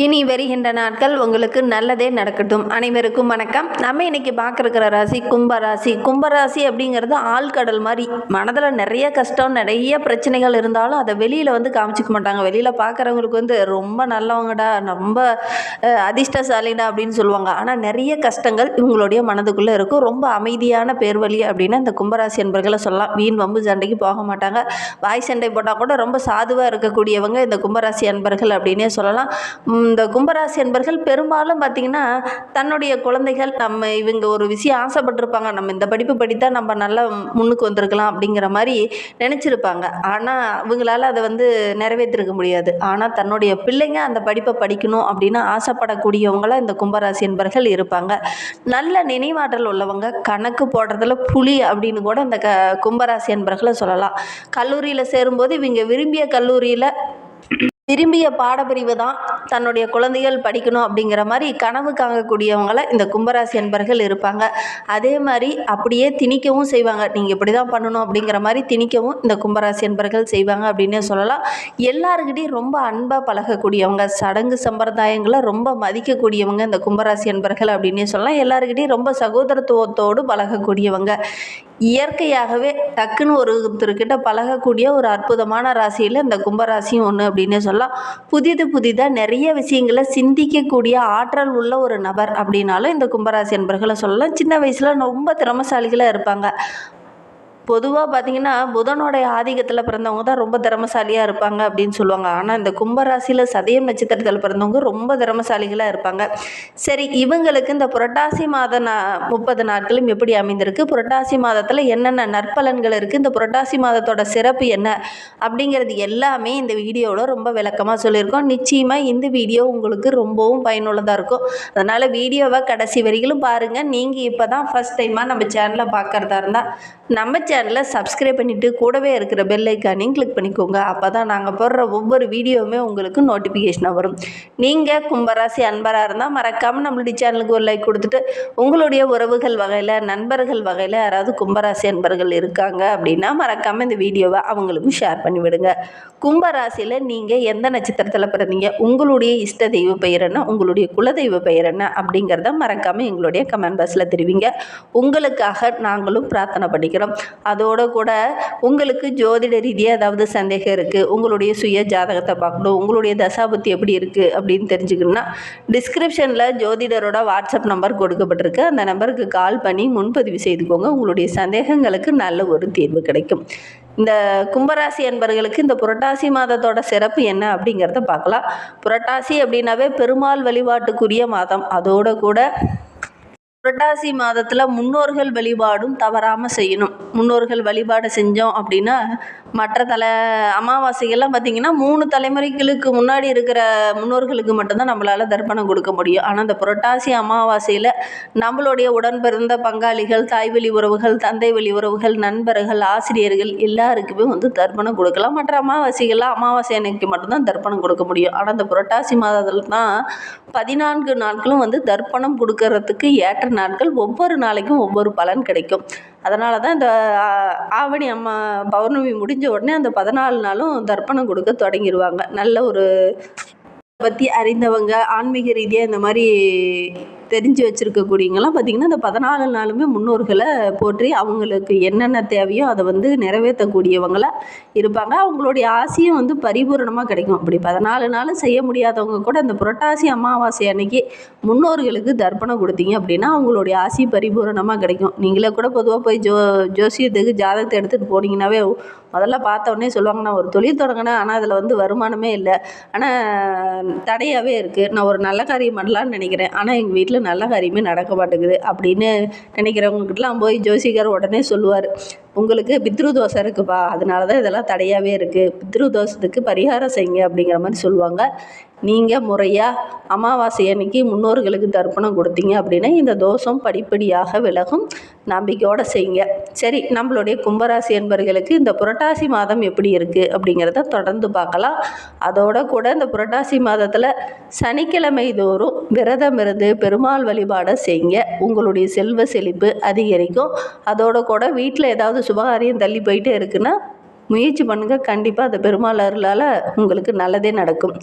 இனி வருகின்ற நாட்கள் உங்களுக்கு நல்லதே நடக்கட்டும். அனைவருக்கும் வணக்கம். நம்ம இன்னைக்கு பார்க்குற ராசி கும்பராசி கும்பராசி அப்படிங்கிறது ஆழ்கடல் மாதிரி. மனதில் நிறைய கஷ்டம் நிறைய பிரச்சனைகள் இருந்தாலும் அதை வெளியில் வந்து காமிச்சிக்க மாட்டாங்க. வெளியில் பார்க்குறவங்களுக்கு வந்து ரொம்ப நல்லவங்கடா ரொம்ப அதிர்ஷ்டசாலிடா அப்படின்னு சொல்லுவாங்க. ஆனால் நிறைய கஷ்டங்கள் இவங்களுடைய மனதுக்குள்ளே இருக்கும். ரொம்ப அமைதியான பேர்வழி அப்படின்னா இந்த கும்பராசி என்பர்களை சொல்லலாம். வீண் வம்பு சண்டைக்கு போக மாட்டாங்க. வாய் சண்டை போட்டால் கூட ரொம்ப சாதுவாக இருக்கக்கூடியவங்க இந்த கும்பராசி அன்பர்கள் அப்படின்னே சொல்லலாம். இந்த கும்பராசி அன்பர்கள் பெரும்பாலும் பார்த்திங்கன்னா தன்னுடைய குழந்தைகள் நம்ம இவங்க ஒரு விஷயம் ஆசைப்பட்டிருப்பாங்க. நம்ம இந்த படிப்பு படித்தா நம்ம நல்லா முன்னுக்கு வந்திருக்கலாம் அப்படிங்கிற மாதிரி நினச்சிருப்பாங்க. ஆனால் இவங்களால அதை வந்து நிறைவேற்றிருக்க முடியாது. ஆனால் தன்னுடைய பிள்ளைங்க அந்த படிப்பை படிக்கணும் அப்படின்னு ஆசைப்படக்கூடியவங்களாம் இந்த கும்பராசி என்பர்கள் இருப்பாங்க. நல்ல நினைவாற்றல் உள்ளவங்க கணக்கு போடுறதுல புலி அப்படின்னு கூட இந்த க கும்பராசி என்பர்களை சொல்லலாம். கல்லூரியில் சேரும்போது இவங்க விரும்பிய கல்லூரியில் விரும்பிய பாடப்பிரிவு தான் தன்னுடைய குழந்தைகள் படிக்கணும் அப்படிங்கிற மாதிரி கனவு காங்கக்கூடியவங்களை இந்த கும்பராசி அன்பர்கள் இருப்பாங்க. அதே மாதிரி அப்படியே திணிக்கவும் செய்வாங்க. நீங்கள் இப்படி தான் பண்ணணும் அப்படிங்கிற மாதிரி திணிக்கவும் இந்த கும்பராசி அன்பர்கள் செய்வாங்க அப்படின்னே சொல்லலாம். எல்லாருக்கிட்டையும் ரொம்ப அன்பாக பழகக்கூடியவங்க சடங்கு சம்பிரதாயங்களை ரொம்ப மதிக்கக்கூடியவங்க இந்த கும்பராசி அன்பர்கள் அப்படின்னே சொல்லலாம். எல்லாருக்கிட்டையும் ரொம்ப சகோதரத்துவத்தோடு பழகக்கூடியவங்க. இயற்கையாகவே டக்குன்னு ஒருத்தர்கிட்ட பழகக்கூடிய ஒரு அற்புதமான ராசியில் இந்த கும்பராசியும் ஒன்று அப்படின்னே சொல்லலாம். புதிது புதிதாக நிறைய நிறைய விஷயங்களை சிந்திக்கக்கூடிய ஆற்றல் உள்ள ஒரு நபர் அப்படின்னாலும் இந்த கும்பராசி நண்பர்களை சொல்லலாம். சின்ன வயசில் ரொம்ப திறமசாலிகளாக இருப்பாங்க. பொதுவாக பார்த்தீங்கன்னா புதனோடைய ஆதிக்கத்தில் பிறந்தவங்க தான் ரொம்ப திறமசாலியாக இருப்பாங்க அப்படின்னு சொல்லுவாங்க. ஆனால் இந்த கும்பராசியில் சதயம் நட்சத்திரத்தில் பிறந்தவங்க ரொம்ப திறமசாலிகளாக இருப்பாங்க. சரி இவங்களுக்கு இந்த புரட்டாசி மாத நா முப்பது நாட்களும் எப்படி அமைந்திருக்கு? புரட்டாசி மாதத்தில் என்னென்ன நற்பலன்கள் இருக்குது இந்த புரட்டாசி மாதத்தோட சிறப்பு என்ன? அப்படிங்கிறது எல்லாமே இந்த வீடியோவில் ரொம்ப விளக்கமாக சொல்லியிருக்கோம். நிச்சயமாக இந்த வீடியோ உங்களுக்கு ரொம்பவும் பயனுள்ளதாக இருக்கும். அதனால் வீடியோவை கடைசி வரையிலும் பாருங்கள் நீங்கள் இப்போ தான் ஃபஸ்ட் டைமாக நம்ம சேனலை பார்க்குறதா இருந்தால் நம்ம சேனலை சப்ஸ்கிரைப் பண்ணிவிட்டு கூடவே இருக்கிற பெல் ஐக்கானையும் கிளிக் பண்ணிக்கோங்க. அப்போ தான் நாங்கள் போடுற ஒவ்வொரு வீடியோவுமே உங்களுக்கு நோட்டிஃபிகேஷனாக வரும். நீங்கள் கும்பராசி அன்பராக இருந்தால் மறக்காமல் நம்மளுடைய சேனலுக்கு ஒரு லைக் கொடுத்துட்டு உங்களுடைய உறவுகள் வகையில் நண்பர்கள் வகையில் யாராவது கும்பராசி அன்பர்கள் இருக்காங்க அப்படின்னா மறக்காமல் இந்த வீடியோவை அவங்களுக்கும் ஷேர் பண்ணிவிடுங்க. கும்பராசியில் நீங்கள் எந்த நட்சத்திரத்தில் பிறந்தீங்க? உங்களுடைய இஷ்ட தெய்வ பெயர் என்ன? உங்களுடைய குலதெய்வ பெயர் என்ன? அப்படிங்கிறத மறக்காமல் எங்களுடைய கமெண்ட் பாக்ஸில் தெரிவிங்க. உங்களுக்காக நாங்களும் பிரார்த்தனை பண்ணிக்கிறோம். அதோட கூட உங்களுக்கு ஜோதிட ரீதியாக ஏதாவது சந்தேகம் இருக்குது உங்களுடைய சுய ஜாதகத்தை பார்க்கணும். உங்களுடைய தசாபுத்தி எப்படி இருக்குது அப்படின்னு தெரிஞ்சுக்கணுன்னா டிஸ்கிரிப்ஷனில் ஜோதிடரோட வாட்ஸ்அப் நம்பர் கொடுக்கப்பட்டிருக்கு. அந்த நம்பருக்கு கால் பண்ணி முன்பதிவு செய்துக்கோங்க. உங்களுடைய சந்தேகங்களுக்கு நல்ல ஒரு தீர்வு கிடைக்கும். இந்த கும்பராசி என்பர்களுக்கு இந்த புரட்டாசி மாதத்தோட சிறப்பு என்ன அப்படிங்கிறத பார்க்கலாம். புரட்டாசி அப்படின்னாவே பெருமாள் வழிபாட்டுக்குரிய மாதம். அதோட கூட புரட்டாசி மாதத்தில் முன்னோர்கள் வழிபாடும் தவறாமல் செய்யணும். முன்னோர்கள் வழிபாடு செஞ்சோம் அப்படின்னா மற்ற தலை அமாவாசைகள்லாம் பார்த்திங்கன்னா மூணு தலைமுறைகளுக்கு முன்னாடி இருக்கிற முன்னோர்களுக்கு மட்டும்தான் நம்மளால் தர்ப்பணம் கொடுக்க முடியும். ஆனால் அந்த புரட்டாசி அமாவாசையில் நம்மளுடைய உடன் பிறந்த பங்காளிகள் தாய்வழி உறவுகள் தந்தை வழி உறவுகள் நண்பர்கள் ஆசிரியர்கள் எல்லாருக்குமே வந்து தர்ப்பணம் கொடுக்கலாம். மற்ற அமாவாசைகள்லாம் அமாவாசை அன்னைக்கு மட்டும்தான் தர்ப்பணம் கொடுக்க முடியும். ஆனால் அந்த புரட்டாசி மாதத்தில் தான் பதினான்கு நாட்களும் வந்து தர்ப்பணம் கொடுக்கறதுக்கு ஏற்ற நாட்கள் ஒவ்வொரு நாளைக்கும் ஒவ்வொரு பலன் கிடைக்கும். அதனால தான் இந்த ஆவணி அம்மா பௌர்ணமி முடிஞ்ச உடனே அந்த பதினாலு நாளும் தர்ப்பணம் கொடுக்க தொடங்கிடுவாங்க நல்ல ஒரு பற்றி அறிந்தவங்க ஆன்மீக ரீதியாக இந்த மாதிரி தெரிஞ்சு வச்சுருக்கக்கூடியவங்களாம் பார்த்திங்கன்னா இந்த பதினாலு நாளுமே முன்னோர்களை போற்றி அவங்களுக்கு என்னென்ன தேவையோ அதை வந்து நிறைவேற்றக்கூடியவங்களாக இருப்பாங்க. அவங்களுடைய ஆசையும் வந்து பரிபூரணமாக கிடைக்கும். அப்படி பதினாலு நாளும் செய்ய முடியாதவங்க கூட இந்த புரட்டாசி அமாவாசை அன்னைக்கு முன்னோர்களுக்கு தர்ப்பணம் கொடுத்தீங்க அப்படின்னா அவங்களுடைய ஆசை பரிபூரணமாக கிடைக்கும். நீங்களே கூட பொதுவாக போய் ஜோ ஜோசியத்துக்கு ஜாதகத்தை எடுத்துகிட்டு போனீங்கன்னாவே முதல்ல பார்த்த உடனே சொல்லுவாங்க நான் ஒரு தொழில் தொடங்கினேன் ஆனால் அதில் வந்து வருமானமே இல்லை. ஆனால் தடையாகவே இருக்குது நான் ஒரு நல்ல காரியம் பண்ணலான்னு நினைக்கிறேன். ஆனால் எங்கள் வீட்டில் நல்ல காரியமே நடக்க மாட்டேங்குது. அப்படின்னு நினைக்கிறவங்ககிட்டலாம் போய் ஜோசிகர் உடனே சொல்லுவார். உங்களுக்கு பித்ரு தோஷம் இருக்குப்பா. அதனால தான் இதெல்லாம் தடையாகவே இருக்குது பித்ரு தோஷத்துக்கு பரிகாரம் செய்யுங்க அப்படிங்கிற மாதிரி சொல்லுவாங்க. நீங்கள் முறையாக அமாவாசை அன்னைக்கு முன்னோர்களுக்கு தர்ப்பணம் கொடுத்தீங்க அப்படின்னா இந்த தோஷம் படிப்படியாக விலகும். நம்பிக்கையோடு செய்யுங்க. சரி நம்மளுடைய கும்பராசி என்பர்களுக்கு இந்த புரட்டாசி மாதம் எப்படி இருக்குது அப்படிங்கிறத தொடர்ந்து பார்க்கலாம். அதோட கூட இந்த புரட்டாசி மாதத்தில் சனிக்கிழமை தோறும் விரதம் இருந்து பெருமாள் வழிபாடை செய்யுங்க. உங்களுடைய செல்வ செழிப்பு அதிகரிக்கும். அதோட கூட வீட்டில் ஏதாவது சுபகாரியம் தள்ளி போயிட்டே இருக்குன்னா முயற்சி பண்ணுங்கள் கண்டிப்பாக அந்த பெருமாள் அருளால் உங்களுக்கு நல்லதே நடக்கும்.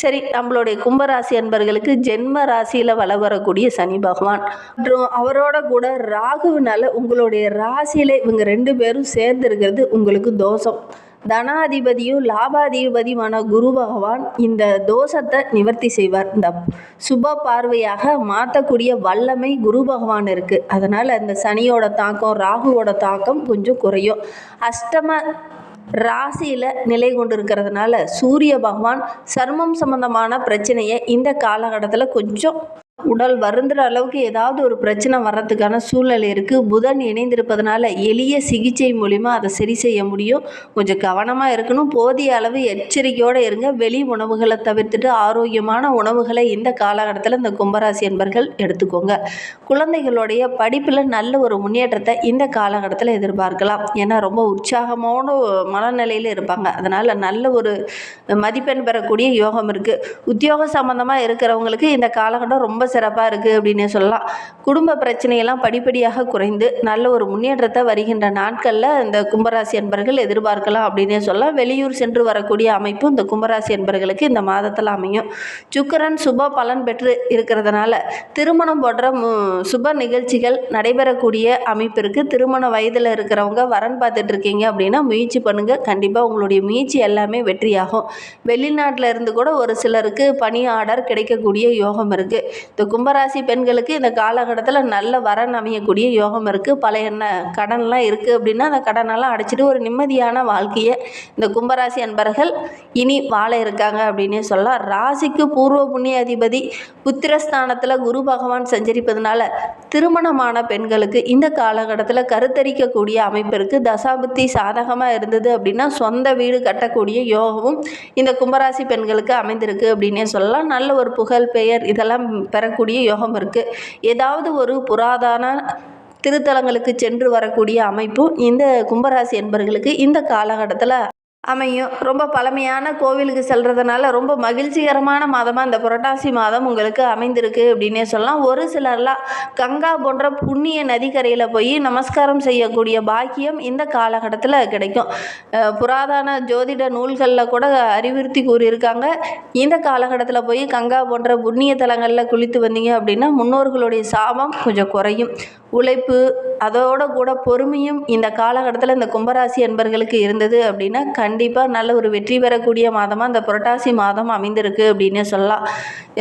சரி நம்மளுடைய கும்பராசி அன்பர்களுக்கு ஜென்ம ராசியில் வள வரக்கூடிய சனி பகவான். மற்றும் அவரோட கூட ராகுவினால உங்களுடைய ராசியில் இவங்க ரெண்டு பேரும் சேர்ந்து இருக்கிறது உங்களுக்கு தோஷம். தனாதிபதியும் லாபாதிபதியுமான குரு பகவான் இந்த தோஷத்தை நிவர்த்தி செய்வார். இந்த சுப பார்வையாக மாற்றக்கூடிய வல்லமை குரு பகவான் இருக்குது அதனால் இந்த சனியோட தாக்கம் ராகுவோட தாக்கம் கொஞ்சம் குறையும். அஷ்டம ராசியில் நிலை கொண்டு இருக்கிறதுனால சூரிய பகவான் சர்மம் சம்பந்தமான பிரச்சனையை இந்த காலகட்டத்தில் கொஞ்சம் உடல் வருந்துற அளவுக்கு ஏதாவது ஒரு பிரச்சனை வர்றதுக்கான சூழ்நிலை இருக்குது புதன் இணைந்திருப்பதனால எளிய சிகிச்சை மூலிமா அதை சரி செய்ய முடியும். கொஞ்சம் கவனமாக இருக்கணும். போதிய அளவு எச்சரிக்கையோடு இருங்க. வெளி உணவுகளை தவிர்த்துட்டு ஆரோக்கியமான உணவுகளை இந்த காலகட்டத்தில் இந்த கும்பராசி என்பர்கள் எடுத்துக்கோங்க. குழந்தைகளுடைய படிப்பில் நல்ல ஒரு முன்னேற்றத்தை இந்த காலகட்டத்தில் எதிர்பார்க்கலாம். ஏன்னா ரொம்ப உற்சாகமான மனநிலையில் இருப்பாங்க. அதனால் நல்ல ஒரு மதிப்பெண் பெறக்கூடிய யோகம் இருக்குது உத்தியோக சம்மந்தமாக இருக்கிறவங்களுக்கு இந்த காலகட்டம் ரொம்ப ரொம்ப சிறப்பாக இருக்குது அப்படின்னே சொல்லலாம். குடும்ப பிரச்சனையெல்லாம் படிப்படியாக குறைந்து நல்ல ஒரு முன்னேற்றத்தை வருகின்ற நாட்களில் இந்த கும்பராசி என்பர்கள் எதிர்பார்க்கலாம் அப்படின்னே சொல்லலாம். வெளியூர் சென்று வரக்கூடிய அமைப்பு இந்த கும்பராசி என்பர்களுக்கு இந்த மாதத்தில் அமையும். சுக்கரன் சுப பலன் பெற்று இருக்கிறதுனால திருமணம் போன்ற மு சுப நிகழ்ச்சிகள் நடைபெறக்கூடிய அமைப்பு இருக்குது திருமண வயதில் இருக்கிறவங்க வரன் பார்த்துட்டு இருக்கீங்க அப்படின்னா முயற்சி பண்ணுங்கள் கண்டிப்பாக உங்களுடைய முயற்சி எல்லாமே வெற்றியாகும். வெளிநாட்டில் இருந்து கூட ஒரு சிலருக்கு பணி ஆர்டர் கிடைக்கக்கூடிய யோகம் இருக்குது இந்த கும்பராசி பெண்களுக்கு இந்த காலகட்டத்தில் நல்ல வரன் அமையக்கூடிய யோகம் இருக்குது பழைய என்ன கடன்லாம் இருக்குது அப்படின்னா அந்த கடனெல்லாம் அடைச்சிட்டு ஒரு நிம்மதியான வாழ்க்கையை இந்த கும்பராசி அன்பர்கள் இனி வாழ இருக்காங்க அப்படின்னே சொல்லலாம். ராசிக்கு பூர்வ புண்ணிய அதிபதி புத்திரஸ்தானத்தில் குரு பகவான் சஞ்சரிப்பதனால திருமணமான பெண்களுக்கு இந்த காலகட்டத்தில் கருத்தரிக்கக்கூடிய அமைப்பு இருக்குது தசாபுத்தி சாதகமாக இருந்தது அப்படின்னா சொந்த வீடு கட்டக்கூடிய யோகமும் இந்த கும்பராசி பெண்களுக்கு அமைந்திருக்கு அப்படின்னே சொல்லலாம். நல்ல ஒரு புகழ் பெயர் இதெல்லாம் பெறக்கூடிய யோகம் இருக்குது ஏதாவது ஒரு புராதான திருத்தலங்களுக்கு சென்று வரக்கூடிய அமைப்பும் இந்த கும்பராசி என்பர்களுக்கு இந்த காலகட்டத்தில் அமையும். ரொம்ப பழமையான கோவிலுக்கு செல்கிறதுனால ரொம்ப மகிழ்ச்சிகரமான மாதமாக இந்த புரட்டாசி மாதம் உங்களுக்கு அமைந்திருக்கு அப்படின்னே சொல்லலாம். ஒரு சிலர்லாம் கங்கா போன்ற புண்ணிய நதிக்கரையில் போய் நமஸ்காரம் செய்யக்கூடிய பாக்கியம் இந்த காலகட்டத்தில் கிடைக்கும். புராதன ஜோதிட நூல்களில் கூட அறிவுறுத்தி கூறியிருக்காங்க. இந்த காலகட்டத்தில் போய் கங்கா போன்ற புண்ணிய தலங்களில் குளித்து வந்தீங்க அப்படின்னா முன்னோர்களுடைய சாபம் கொஞ்சம் குறையும். உழைப்பு அதோட கூட பொறுமையும் இந்த காலகட்டத்தில் இந்த கும்பராசி என்பர்களுக்கு இருந்தது அப்படின்னா கண்டிப்பாக நல்ல ஒரு வெற்றி பெறக்கூடிய மாதமாக இந்த புரட்டாசி மாதம் அமைந்திருக்கு அப்படின்னு சொல்லலாம்.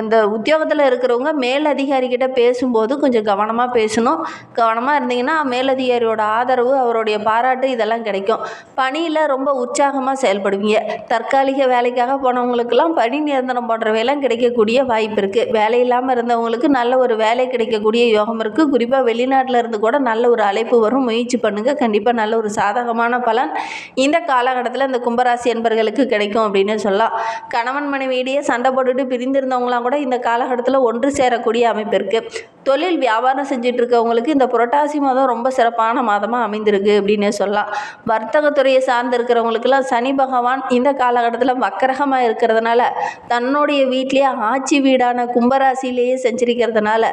இந்த உத்தியோகத்தில் இருக்கிறவங்க மேலதிகாரிகிட்ட பேசும்போது கொஞ்சம் கவனமாக பேசணும். கவனமாக இருந்தீங்கன்னா மேலதிகாரியோட ஆதரவு அவருடைய பாராட்டு இதெல்லாம் கிடைக்கும். பணியில் ரொம்ப உற்சாகமாக செயல்படுவீங்க. தற்காலிக வேலைக்காக போனவங்களுக்கெல்லாம் பணி நிரந்தரம் போன்றவையெல்லாம் கிடைக்கக்கூடிய வாய்ப்பு இருக்குது வேலை இல்லாமல் இருந்தவங்களுக்கு நல்ல ஒரு வேலை கிடைக்கக்கூடிய யோகம் இருக்குது குறிப்பாக வெளிநாட்டில் இருந்து கூட நல்ல ஒரு அழைப்பு வரும். முயற்சி பண்ணுங்கள் கண்டிப்பாக நல்ல ஒரு சாதகமான பலன் இந்த காலகட்டத்தில் இந்த கும்பராசி என்பர்களுக்கு கிடைக்கும் அப்படின்னு சொல்லலாம். கணவன் மனைவியிடையே சண்டை போட்டுட்டு பிரிந்திருந்தவங்களாம் கூட இந்த காலகட்டத்தில் ஒன்று சேரக்கூடிய அமைப்பு இருக்குது தொழில் வியாபாரம் செஞ்சுட்டு இருக்கவங்களுக்கு இந்த புரட்டாசி மாதம் ரொம்ப சிறப்பான மாதமாக அமைந்திருக்கு அப்படின்னு சொல்லலாம். வர்த்தகத்துறையை சார்ந்து இருக்கிறவங்களுக்கெல்லாம் சனி பகவான் இந்த காலகட்டத்தில் வக்கரகமாக இருக்கிறதுனால தன்னுடைய வீட்டிலேயே ஆட்சி வீடான கும்பராசியிலேயே செஞ்சிருக்கிறதுனால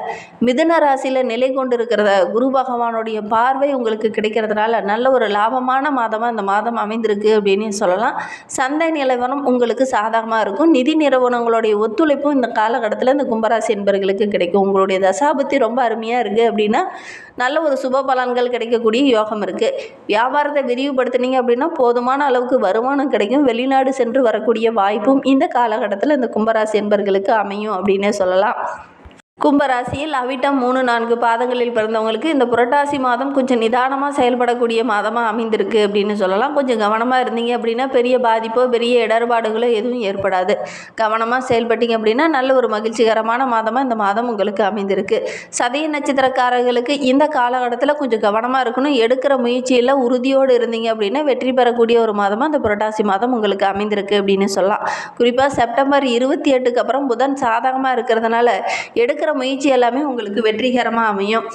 மிதுன ராசியில் நிலை கொண்டு இருக்கிறத குரு பகவானுடைய பார்வை உங்களுக்கு கிடைக்கிறதுனால நல்ல ஒரு லாபமான மாதமாக இந்த மாதம் அமைந்திருக்கு அப்படின்னு சொல்லலாம். சந்தை நிலவரம் உங்களுக்கு சாதகமாக இருக்கும். நிதி நிறுவனங்களுடைய ஒத்துழைப்பும் இந்த காலகட்டத்தில் இந்த கும்பராசி என்பவர்களுக்கு கிடைக்கும். உங்களுடைய தசாபத்தி ரொம்ப அருமையாக இருக்குது அப்படின்னா நல்ல ஒரு சுப பலன்கள் கிடைக்கக்கூடிய யோகம் இருக்குது வியாபாரத்தை விரிவுபடுத்துனீங்க அப்படின்னா போதுமான அளவுக்கு வருமானம் கிடைக்கும். வெளிநாடு சென்று வரக்கூடிய வாய்ப்பும் இந்த காலகட்டத்தில் இந்த கும்பராசி என்பர்களுக்கு அமையும் அப்படின்னே சொல்லலாம். கும்பராசியில் அவிட்டம் மூணு நான்கு பாதங்களில் பிறந்தவங்களுக்கு இந்த புரட்டாசி மாதம் கொஞ்சம் நிதானமாக செயல்படக்கூடிய மாதமாக அமைந்திருக்கு அப்படின்னு சொல்லலாம். கொஞ்சம் கவனமாக இருந்தீங்க அப்படின்னா பெரிய பாதிப்போ பெரிய இடர்பாடுகளோ எதுவும் ஏற்படாது. கவனமாக செயல்பட்டீங்க அப்படின்னா நல்ல ஒரு மகிழ்ச்சிகரமான மாதமாக இந்த மாதம் உங்களுக்கு அமைந்திருக்கு. சதய நட்சத்திரக்காரர்களுக்கு இந்த காலகட்டத்தில் கொஞ்சம் கவனமாக இருக்கணும். எடுக்கிற முயற்சியில் உறுதியோடு இருந்தீங்க அப்படின்னா வெற்றி பெறக்கூடிய ஒரு மாதமாக இந்த புரட்டாசி மாதம் உங்களுக்கு அமைந்திருக்கு அப்படின்னு சொல்லலாம். குறிப்பாக செப்டம்பர் இருபத்தி எட்டுக்கு அப்புறம் புதன் சாதகமாக இருக்கிறதுனால எடுக்கிற முயற்சி எல்லாமே உங்களுக்கு வெற்றிகரமாக அமையும்.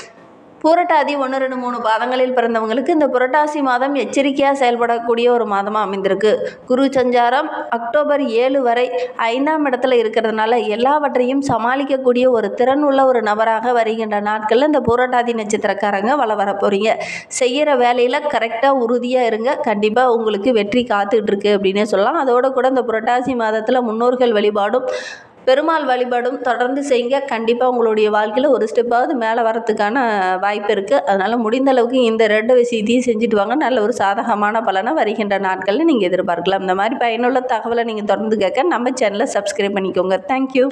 பூரட்டாதி ஒன்று ரெண்டு மூணு பாதங்களில் பிறந்தவங்களுக்கு இந்த புரட்டாசி மாதம் எச்சரிக்கையாக செயல்படக்கூடிய ஒரு மாதமாக அமைந்திருக்கு. குரு சஞ்சாரம் அக்டோபர் ஏழு வரை ஐந்தாம் இடத்துல இருக்கிறதுனால எல்லாவற்றையும் சமாளிக்கக்கூடிய ஒரு திறன் உள்ள ஒரு நபராக வருகின்ற நாட்களில் இந்த பூரட்டாதி நட்சத்திரக்காரங்க வள வர போகிறீங்க செய்கிற வேலையில் கரெக்டாக உறுதியாக இருங்க. கண்டிப்பாக உங்களுக்கு வெற்றி காத்துட்ருக்கு அப்படின்னே சொல்லலாம். அதோட கூட இந்த புரட்டாசி மாதத்தில் முன்னோர்கள் வழிபாடும் பெருமாள் வழிபாடும் தொடர்ந்து செய்யுங்க. கண்டிப்பாக உங்களுடைய வாழ்க்கையில் ஒரு ஸ்டெப்பாவது மேலே வரத்துக்கான வாய்ப்பு இருக்குது அதனால் முடிந்த அளவுக்கு இந்த ரெண்டு விஷயத்தையும் செஞ்சுட்டு வாங்க. நல்ல ஒரு சாதகமான பலனை வருகின்ற நாட்களில் நீங்கள் எதிர்பார்க்கலாம். இந்த மாதிரி பயனுள்ள தகவலை நீங்கள் தொடர்ந்து கேட்க நம்ம சேனலை சப்ஸ்கிரைப் பண்ணிக்கோங்க. தேங்க்யூ